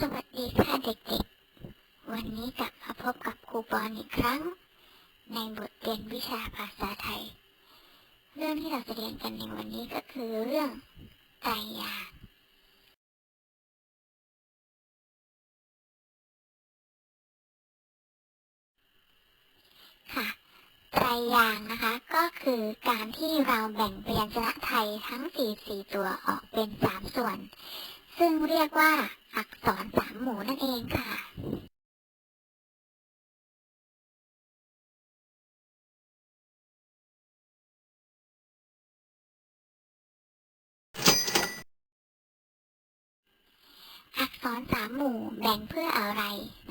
สวัสดีค่ะเด็กๆ วันนี้กลับมาพบกับครูปอนอีกครั้ง ในบทเรียนวิชาภาษาไทย เรื่องที่เราจะเรียนกันในวันนี้ก็คือเรื่องไตยางค่ะไตรยางนะคะก็คือการที่เราแบ่งพยัญชนะไทยทั้ง 44 ตัวออกเป็น 3 ส่วน ซึ่งเรียกว่าอักษรสามหมูนั่นเองค่ะอักษรสามหมู่แบ่งเพื่ออะไร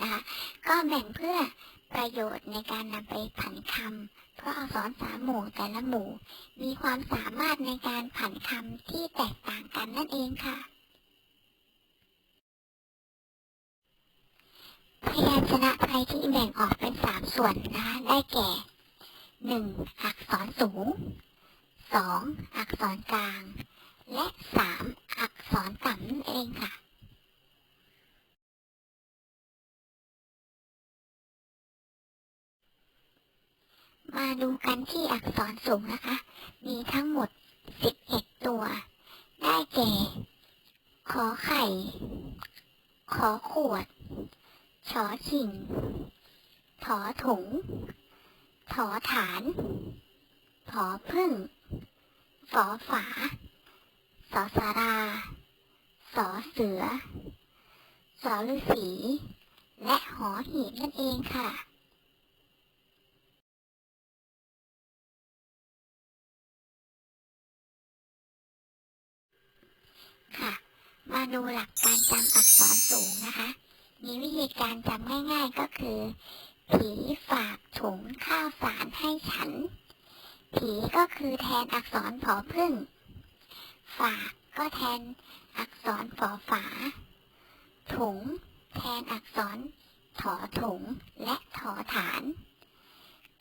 นะคะ ก็แบ่งเพื่อประโยชน์ในการนำไปผันคำ เพราะอักษรสามหมู่แต่ละหมู่ มีความสามารถในการผันคำที่แตกต่างกันนั่นเองค่ะ พยัญชนะไทยที่แบ่งออกเป็นสามส่วนนะคะ ได้แก่หนึ่งอักษรสูงสองอักษรกลาง และสามอักษรต่ำนั่นเองค่ะมาดูกันที่อักษรสูงนะคะ มีทั้งหมด 11 ตัว ได้แก่ ขอไข่ ขอขวด ชอชิงถอถุง ถอฐาน ผอพึ่งฝอฝา สอสารา สอเสือ สอฤาษี และหอหีบนั่นเองค่ะค่ะ มาดูหลักการจำอักษรสูงนะคะ มีวิธีการจำง่ายๆก็คือ ผีฝากถุงข้าวสารให้ฉัน ผีก็คือแทนอักษรผอพึ่ง ฝากก็แทนอักษรฝอฝา ถุง แทนอักษรถอถุงและถอฐาน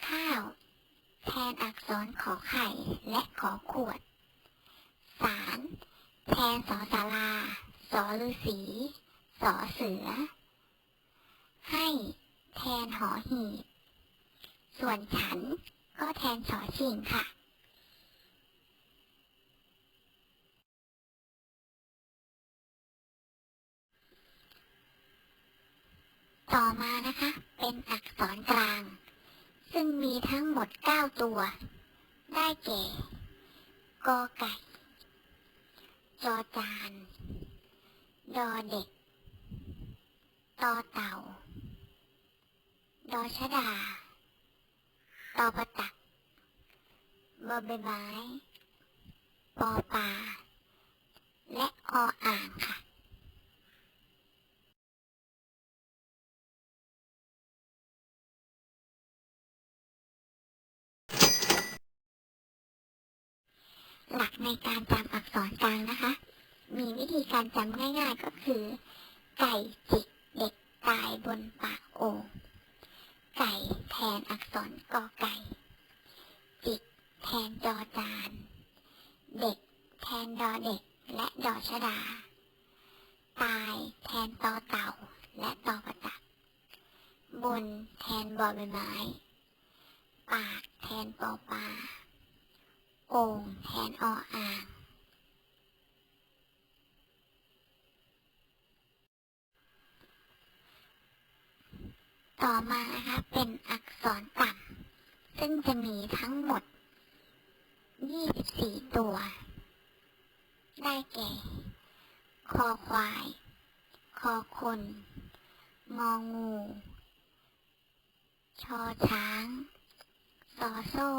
ข้าว แทนอักษรขอไข่และขอขวด สาร แทนสอสาราสอฤาษีสอเสือ แทนหอหีบส่วนฉันก็แทนชอชิงค่ะต่อมานะคะ เป็นอักษรกลาง ซึ่งมีทั้งหมด 9 ตัว ได้แก่กอไก่ จอจาน ดอเด็ก ตอเต่า ดอชดา ตอประตักบอใบไม้ ปอปา และออ่างค่ะหลักในการจำอักษรกลางนะคะ มีวิธีการจำง่ายๆก็คือ ไก่จิกเด็กตายบนปากโอ่ง ไก่แทนอักษรกอไก่ จิกแทนจอจาน เด็กแทนดอเด็กและดอชดา ตายแทนตอเต่าและตอประตักบนแทนบอใบไม้ ปากแทนปอปลาโอ่งแทนออ่าง ต่อมานะคะเป็นอักษรต่ำซึ่งจะมีทั้งหมด 24 ตัว ได้แก่ คอควาย คอคน งองู ชอช้าง ซอโซ่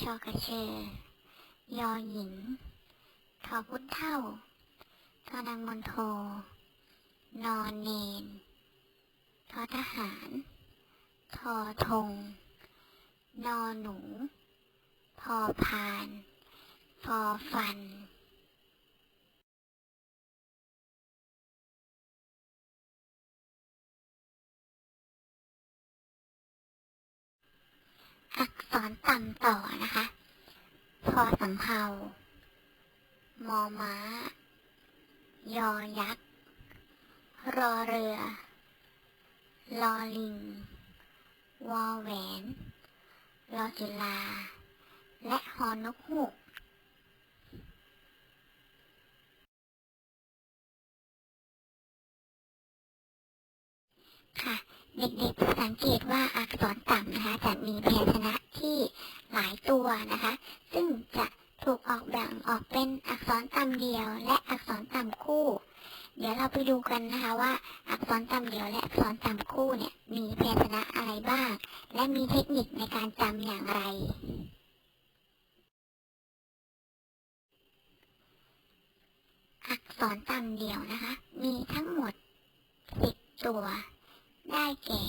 ชอกระเชอยอหญิงทอพุทธเท่าทอดังมนโท นอนเนน ทอทหาร ทอธงนอหนู พอพาน ฟอฟันอักษรต่ำต่อนะคะ พอสำเภามอม้า ยอยักษ์ รอเรือ ลอลิง วอแหวนรอจุลา และฮอนกฮูกค่ะเด็กๆสังเกตว่าอักษรต่ำนะคะจะมีพยัญชนะที่หลายตัวนะคะ ซึ่งจะ ออกเป็นอักษรต่ำเดียว และอักษรต่ำคู่ เดี๋ยวเราไปดูกันนะคะว่า อักษรต่ำเดียวและอักษรต่ำคู่เนี่ยมีพยัญชนะอะไรบ้าง และมีเทคนิคในการจำอย่างไร อักษรต่ำเดียวนะคะ มีทั้งหมด10ตัว ได้แก่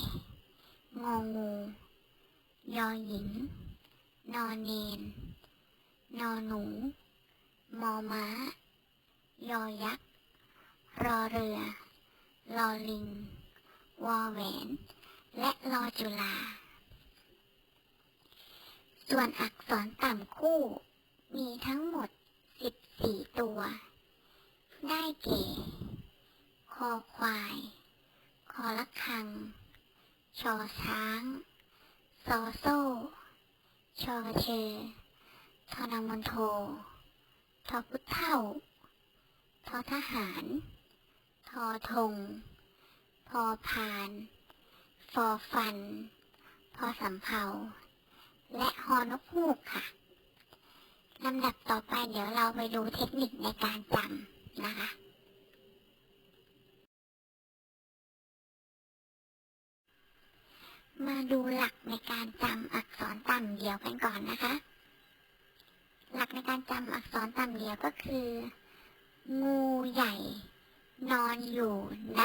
งองูยอหญิง นอนเนน นอหนู มอม้า ยอยักษ์ รอเรือ ลอลิง วอแหวน และลอจุลา ส่วนอักษรต่ำคู่ มีทั้งหมด 14 ตัว ได้แก่ คอควาย คอละคัง ชอช้าง ซอโซ่ ชอกระเชอทอนามนโท ทอพุทเท่าทอทหาร ทอธง พอพาน ฟอฟัน พอสำเภา และฮอนกฮูกค่ะลำดับต่อไปเดี๋ยวเราไปดูเทคนิคในการจำนะคะ มาดูหลักในการจำอักษรต่ำเดียวกันก่อนนะคะ หลักในการจำอักษรต่ำเดียวก็คือ งูใหญ่ นอนอยู่ณ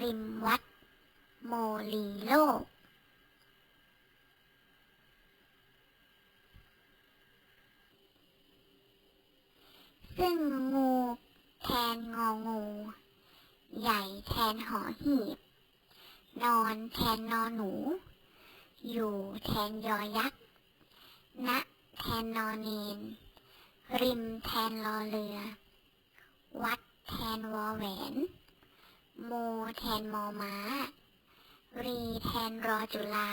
ริมวัด โมลีโลก ซึ่งงูแทนงองู ใหญ่แทนหอหีบ นอนแทนนอหนู อยู่แทนยอยักษ์ณ แทนนอเนนริมแทนรอเรือ วัดแทนวอแหวน โมแทนมอม้า รีแทนรอจุลา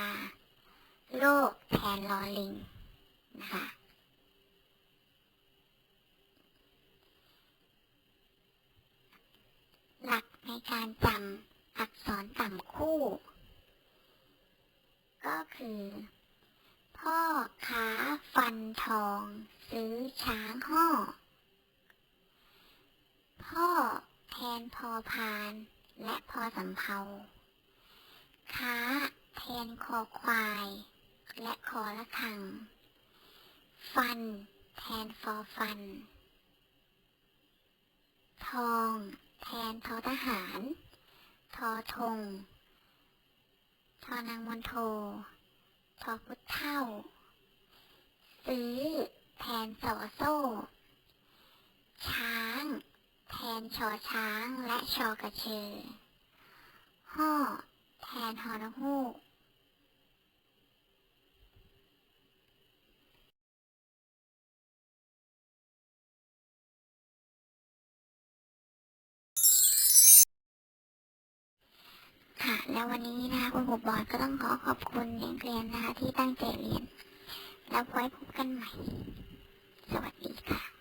โลกแทนรอลิง นะคะ หลักในการจำอักษรต่ำคู่ ก็คือ พ่อค้าฟันทอง ซื้อช้างห่อ พ่อแทนพอพาน และพอสำเภาค้าแทนคอควาย และคอละคัง ฟัน แทนฟอฟัน ทอง แทนทอทหาร ทอธงทอนางมนโท พอพุทธเท่า ซื้อ แทนสอโซ่ ช้าง แทนชอช้างและชอกระเชอห่อแทนฮอนหูก แล้ววันนี้นะคะคุณครูบอลก็ต้องขอขอบคุณนักเรียนนะคะที่ตั้งใจเรียน แล้วไว้พบกันใหม่ สวัสดีค่ะ